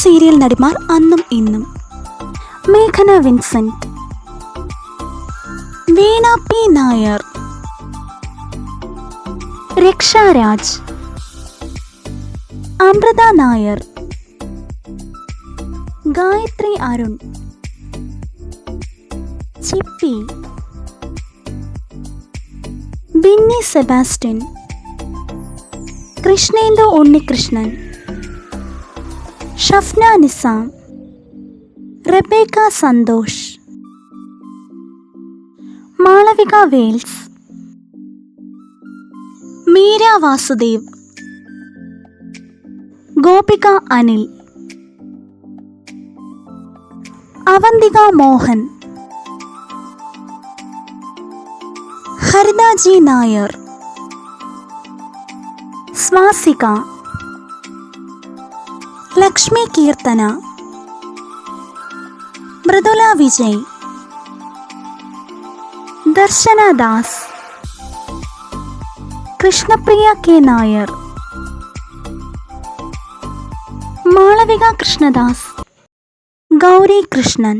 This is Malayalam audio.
സീരിയൽ നടിമാർ അന്നും ഇന്നും മേഘന Vincent Veena P Nair Raksha Raj Amritha Nair Gayathri Arun Chippy Binny Sebastian Krishnendu Unnikrishnan Shafna Nizam Rebecca Santhosh Malavika Wales Meera Vasudev Gopika Anil Avanthika Mohan Haritha G Nair Swasika Lakshmi Keerthana Mridula Vijay Darshana Das Krishnapriya K Nair Malavika Krishnadas Gouri Krishnan